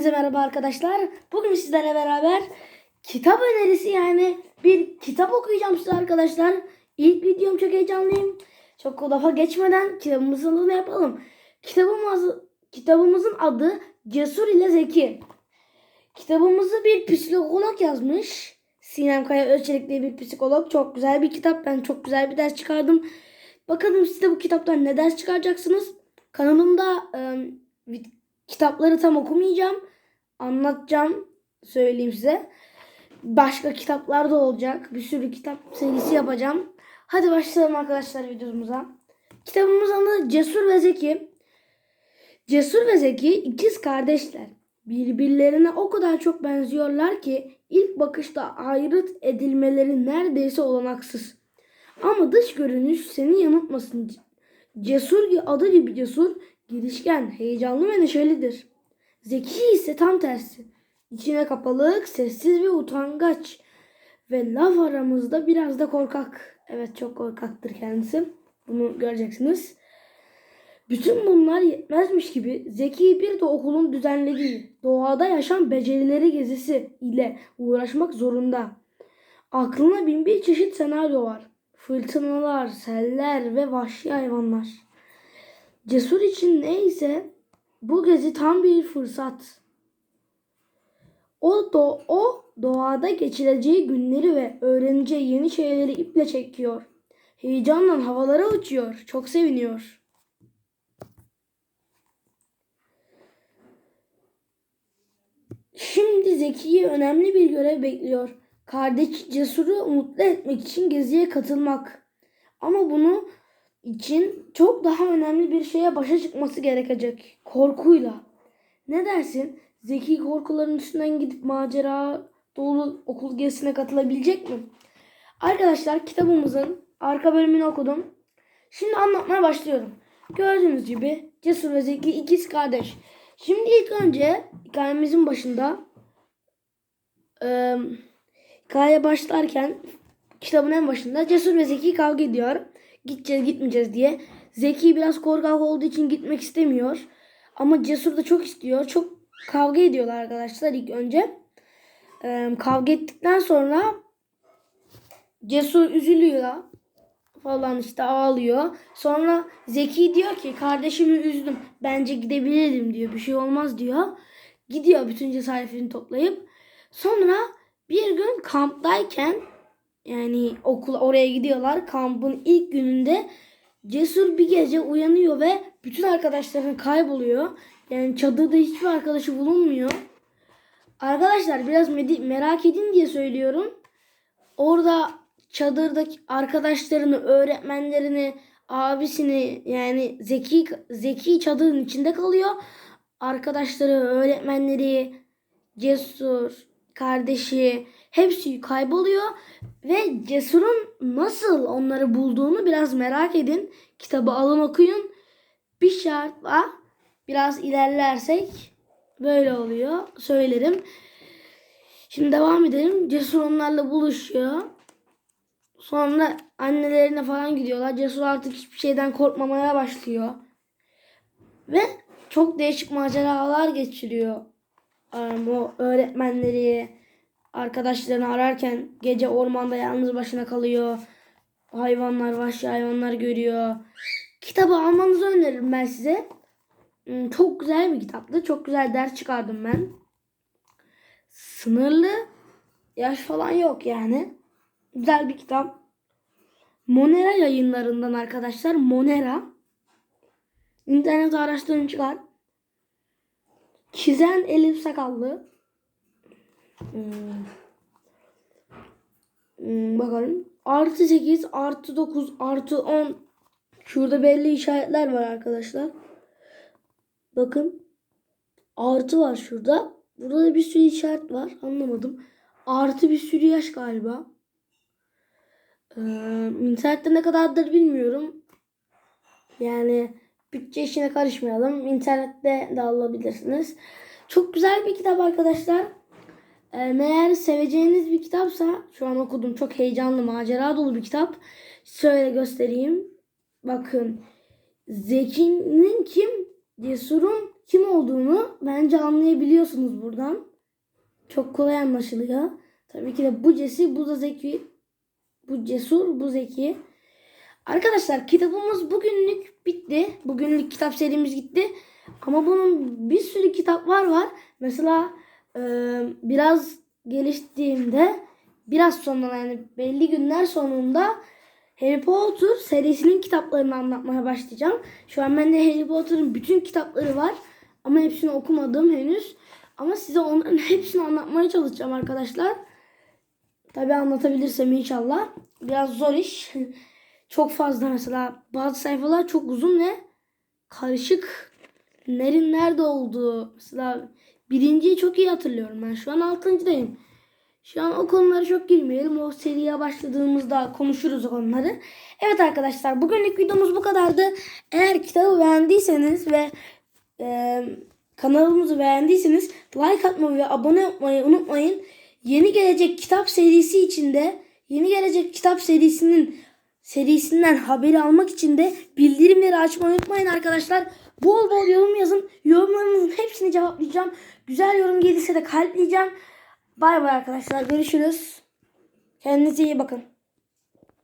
Hepinize merhaba arkadaşlar. Bugün sizlerle beraber kitap önerisi yani bir kitap okuyacağım size arkadaşlar. İlk videom çok heyecanlıyım. Çok lafa geçmeden kitabımızın adını yapalım. Kitabımız, kitabımızın adı Cesur ile Zeki. Kitabımızı bir psikolog yazmış. Sinem Kaya Özçelik diye bir psikolog. Çok güzel bir kitap. Ben çok güzel bir ders çıkardım. Bakalım siz de bu kitaptan ne ders çıkaracaksınız? Kanalımda e, kitapları tam okumayacağım. Anlatacağım. Söyleyeyim size. Başka kitaplar da olacak. Bir sürü kitap serisi yapacağım. Hadi başlayalım arkadaşlar videomuza. Kitabımızın adı Cesur ve Zeki. Cesur ve Zeki ikiz kardeşler. Birbirlerine o kadar çok benziyorlar ki ilk bakışta ayrıt edilmeleri neredeyse olanaksız. Ama dış görünüş seni yanıltmasın. Cesur adı gibi cesur, girişken, heyecanlı ve neşelidir. Zeki ise tam tersi. İçine kapalık, sessiz ve utangaç. Ve laf aramızda biraz da korkak. Evet çok korkaktır kendisi. Bunu göreceksiniz. Bütün bunlar yetmezmiş gibi Zeki bir de okulun düzenlediği doğada yaşam becerileri gezisi ile uğraşmak zorunda. Aklına bin bir çeşit senaryo var. Fırtınalar, seller ve vahşi hayvanlar. Cesur için neyse bu gezi tam bir fırsat. O do o doğada geçireceği günleri ve öğreneceği yeni şeyleri iple çekiyor. Heyecanla havalara uçuyor. Çok seviniyor. Şimdi Zeki'yi önemli bir görev bekliyor. Kardeş Cesur'u mutlu etmek için geziye katılmak. Ama bunu için çok daha önemli bir şeye başa çıkması gerekecek. Korkuyla. Ne dersin? Zeki korkuların üstünden gidip macera dolu okul gezisine katılabilecek mi? Arkadaşlar kitabımızın arka bölümünü okudum. Şimdi anlatmaya başlıyorum. Gördüğünüz gibi Cesur ve Zeki ikiz kardeş. Şimdi ilk önce hikayemizin başında eee hikaye başlarken kitabın en başında Cesur ve Zeki kavga ediyor. Gideceğiz gitmeyeceğiz diye. Zeki biraz korkak olduğu için gitmek istemiyor. Ama Cesur da çok istiyor. Çok kavga ediyorlar arkadaşlar ilk önce. Ee, kavga ettikten sonra Cesur üzülüyor falan işte ağlıyor. Sonra Zeki diyor ki kardeşimi üzdüm. Bence gidebilirim diyor. Bir şey olmaz diyor. Gidiyor bütün cesaretini toplayıp. Sonra bir gün kamptayken yani okul oraya gidiyorlar. Kampın ilk gününde Cesur bir gece uyanıyor ve bütün arkadaşların kayboluyor. Yani çadırda hiçbir arkadaşı bulunmuyor. Arkadaşlar biraz merak edin diye söylüyorum. Orada çadırdaki arkadaşlarını, öğretmenlerini, abisini yani Zeki Zeki çadırın içinde kalıyor. Arkadaşları, öğretmenleri, Cesur, kardeşi hepsi kayboluyor ve Cesur'un nasıl onları bulduğunu biraz merak edin. Kitabı alın okuyun. Bir şartla biraz ilerlersek böyle oluyor. Söylerim. Şimdi devam edelim. Cesur onlarla buluşuyor. Sonra annelerine falan gidiyorlar. Cesur artık hiçbir şeyden korkmamaya başlıyor. Ve çok değişik maceralar geçiriyor. Bu öğretmenleri, arkadaşlarını ararken gece ormanda yalnız başına kalıyor. Hayvanlar, vahşi hayvanlar görüyor. Kitabı almanızı öneririm ben size. Hmm, Çok güzel bir kitaptı. Çok güzel ders çıkardım ben. Sınırlı yaş falan yok yani. Güzel bir kitap. Monera yayınlarından arkadaşlar. Monera. İnternet araştırın çıkar. Çizen Elif Sakallı. Hmm. Hmm, bakalım. Artı 8, artı 9, artı 10. Şurada belli işaretler var arkadaşlar. Bakın. Artı var şurada. Burada da bir sürü işaret var. Anlamadım. Artı bir sürü yaş galiba. Ee, internette ne kadardır bilmiyorum. Yani bütçe işine karışmayalım. İnternette de alabilirsiniz. Çok güzel bir kitap arkadaşlar. Ee, eğer seveceğiniz bir kitapsa şu an okudum çok heyecanlı macera dolu bir kitap. Şöyle göstereyim. Bakın Zeki'nin kim? Cesur'un kim olduğunu bence anlayabiliyorsunuz buradan. Çok kolay anlaşılıyor. Tabii ki de bu cesi, bu da zeki. Bu cesur, bu zeki. Arkadaşlar kitabımız bugünlük bitti. Bugünlük kitap serimiz gitti. Ama bunun bir sürü kitaplar var. Mesela biraz geliştiğimde biraz sonra yani belli günler sonunda Harry Potter serisinin kitaplarını anlatmaya başlayacağım. Şu an bende Harry Potter'ın bütün kitapları var. Ama hepsini okumadım henüz. Ama size onların hepsini anlatmaya çalışacağım arkadaşlar. Tabi anlatabilirsem inşallah. Biraz zor iş. Çok fazla mesela bazı sayfalar çok uzun ve karışık. Nerin nerede olduğu. Mesela birinciyi çok iyi hatırlıyorum ben. Şu an altıncıdayım. Şu an o konulara çok girmeyelim. O seriye başladığımızda konuşuruz onları. Evet arkadaşlar bugünlük videomuz bu kadardı. Eğer kitabı beğendiyseniz ve e, kanalımızı beğendiyseniz like atmayı ve abone olmayı unutmayın. Yeni gelecek kitap serisi içinde yeni gelecek kitap serisinin serisinden haberi almak için de bildirimleri açmayı unutmayın arkadaşlar. Bol bol yorum yazın. Yorumlarınızın hepsini cevaplayacağım. Güzel yorum gelirse de kalpleyeceğim. Bay bay arkadaşlar. Görüşürüz. Kendinize iyi bakın.